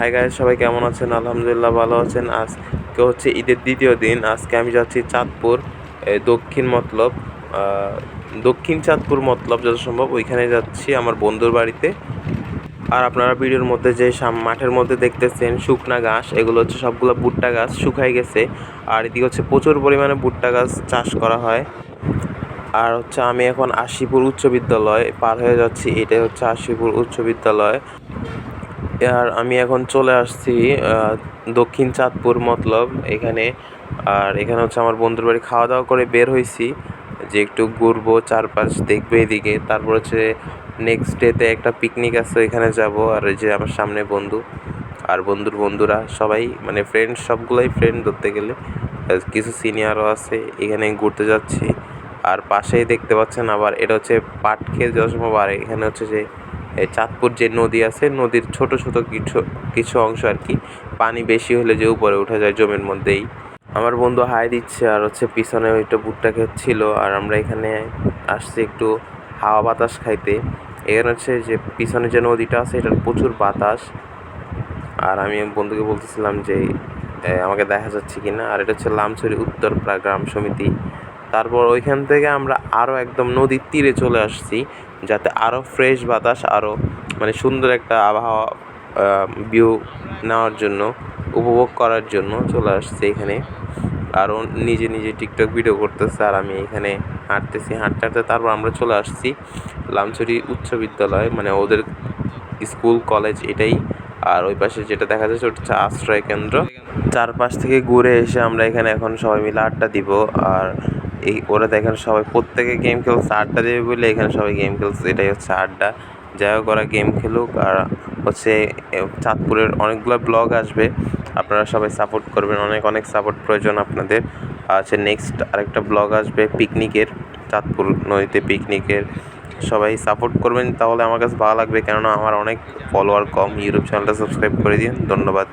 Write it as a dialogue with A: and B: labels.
A: Hi guys সবাই কেমন আছেন? আলহামদুলিল্লাহ ভালো আছেন। আজকে হচ্ছে ঈদের দ্বিতীয় দিন। আজকে আমি যাচ্ছি চাঁদপুর দক্ষিণ মতলব দক্ষিণ চাঁদপুর মতলব যত সম্ভব ওইখানে যাচ্ছি আমার বন্ধুর বাড়িতে। আর আপনারা ভিডিওর মধ্যে যে মাঠের মধ্যে দেখতেছেন, শুকনা ঘাস, এগুলো হচ্ছে সবগুলো ভুট্টা গাছ শুকাই গেছে। আর এদিকে হচ্ছে প্রচুর পরিমাণে ভুট্টা গাছ চাষ করা হয়। আর হচ্ছে আমি এখন আশিপুর উচ্চ বিদ্যালয় পার হয়ে যাচ্ছি। এটাই হচ্ছে আশিপুর উচ্চ বিদ্যালয়। আর আমি এখন চলে আসছি দক্ষিণ চাঁদপুর মতলব এখানে। আর এখানে হচ্ছে আমার বন্ধুর বাড়ি। খাওয়া দাওয়া করে বের হয়েছি যে একটু ঘুরবো, চারপাশ দেখব এদিকে। তারপর হচ্ছে নেক্সট ডেতে একটা পিকনিক আছে এখানে যাব। আর ওই যে আমার সামনে বন্ধু আর বন্ধুর বন্ধুরা সবাই মানে ফ্রেন্ড সবগুলোই ফ্রেন্ড ধরতে গেলে। কিছু সিনিয়রও আছে, এখানে ঘুরতে যাচ্ছি। আর পাশেই দেখতে পাচ্ছেন আবার, এটা হচ্ছে যত সম্ভব আর এখানে হচ্ছে যে চাঁদপুর যে নদী আছে, নদীর ছোট ছোট কিছু কিছু অংশ আর কি, পানি বেশি হলে যে উপরে উঠে যায় জমির মধ্যেই। আমার বন্ধু হাই দিচ্ছে আর হচ্ছে পিছনে ওইটা ভুট্টা ক্ষেত ছিল আর আমরা এখানে আসছি একটু হাওয়া বাতাস খাইতে। এখানে হচ্ছে যে পিছনে যে নদীটা আছে, এটার প্রচুর বাতাস। আর আমি বন্ধুকে বলতেছিলাম যে আমাকে দেখা যাচ্ছে কি না আর এটা হচ্ছে লামছড়ি উত্তরপাড়া গ্রাম সমিতি। তারপর ওইখান থেকে আমরা আরও একদম নদীর তীরে চলে আসছি, যাতে আরও ফ্রেশ বাতাস আরও মানে সুন্দর একটা আবহাওয়া ভিউ নেওয়ার জন্য, উপভোগ করার জন্য চলে আসছি এখানে। আরও নিজে নিজে টিকটক ভিডিও করতেছে আর আমি এখানে হাঁটতেছি, হাঁটতে হাঁটতে তারপর আমরা চলে আসছি লামছড়ি উচ্চ বিদ্যালয় মানে ওদের স্কুল, কলেজ এটাই। আর ওই পাশে যেটা দেখা যাচ্ছে ওটা হচ্ছে আশ্রয় কেন্দ্র। চারপাশ থেকে ঘুরে এসে আমরা এখানে এখন সবাই মিলে আড্ডা দিব, আর এই ওরা দেখেন সবাই প্রত্যেকে গেম খেলছে, আড্ডা দেবে বলে এখানে সবাই গেম খেলছে, এটাই হচ্ছে আড্ডা। যাই হোক, ওরা গেম খেলুক, আর হচ্ছে চাঁদপুরের অনেকগুলো ব্লগ আসবে, আপনারা সবাই সাপোর্ট করবেন, অনেক অনেক সাপোর্ট প্রয়োজন আপনাদের। আর হচ্ছে নেক্সট আরেকটা ব্লগ আসবে পিকনিকের চাঁদপুর নদীতে পিকনিকের সবাই সাপোর্ট করবেন, তাহলে আমার কাছে ভালো লাগবে, কেননা আমার অনেক ফলোয়ার কম ইউটিউব চ্যানেলটা সাবস্ক্রাইব করে দিন, ধন্যবাদ।